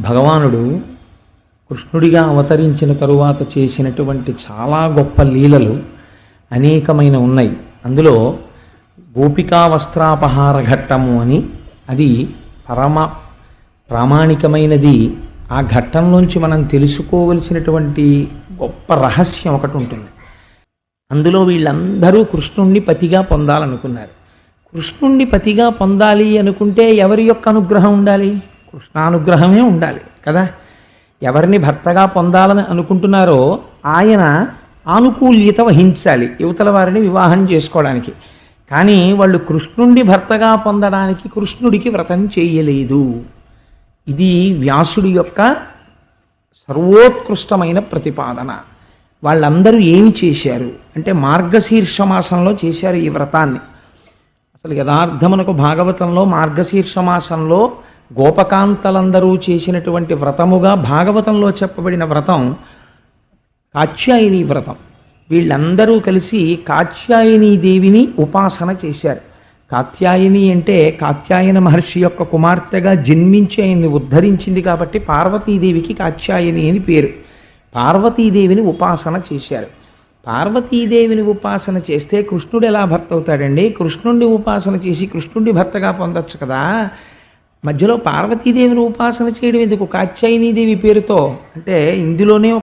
భగవానుడు కృష్ణుడిగా అవతరించిన తరువాత చేసినటువంటి చాలా గొప్ప లీలలు అనేకమైన ఉన్నాయి. అందులో గోపికా వస్త్రాపహార ఘట్టము అని అది పరమ ప్రామాణికమైనది. ఆ ఘట్టంలోంచి మనం తెలుసుకోవలసినటువంటి గొప్ప రహస్యం ఒకటి ఉంటుంది. అందులో వీళ్ళందరూ కృష్ణుణ్ణి పతిగా పొందాలనుకున్నారు. కృష్ణుణ్ణి పతిగా పొందాలి అనుకుంటే ఎవరి యొక్క అనుగ్రహం ఉండాలి? కృష్ణానుగ్రహమే ఉండాలి కదా? ఎవరిని భర్తగా పొందాలని అనుకుంటున్నారో ఆయన ఆనుకూల్యత వహించాలి యువతల వారిని వివాహం చేసుకోవడానికి. కానీ వాళ్ళు కృష్ణుణ్ణి భర్తగా పొందడానికి కృష్ణుడికి వ్రతం చేయలేదు. ఇది వ్యాసుడి యొక్క సర్వోత్కృష్టమైన ప్రతిపాదన. వాళ్ళందరూ ఏమి చేశారు? అంటే మార్గశీర్ష మాసంలో చేశారు ఈ వ్రతాన్ని. అసలు యథార్థమునకు భాగవతంలో మార్గశీర్ష మాసంలో గోపకాంతలందరూ చేసినటువంటి వ్రతముగా భాగవతంలో చెప్పబడిన వ్రతం కాత్యాయని వ్రతం. వీళ్ళందరూ కలిసి కాత్యాయని దేవిని ఉపాసన చేశారు. కాత్యాయని అంటే కాత్యాయన మహర్షి యొక్క కుమార్తెగా జన్మించి ఆయన్ని ఉద్ధరించింది కాబట్టి పార్వతీదేవికి కాత్యాయని అని పేరు. పార్వతీదేవిని ఉపాసన చేశారు. పార్వతీదేవిని ఉపాసన చేస్తే కృష్ణుడు ఎలా భర్త అవుతాడండి కృష్ణుడిని ఉపాసన చేసి కృష్ణుడిని భర్తగా పొందొచ్చు కదా? మధ్యలో పార్వతీదేవిని ఉపాసన చేయడం ఎందుకు? కాత్యాయనీదేవి పేరుతో? అంటే ఇందులోనే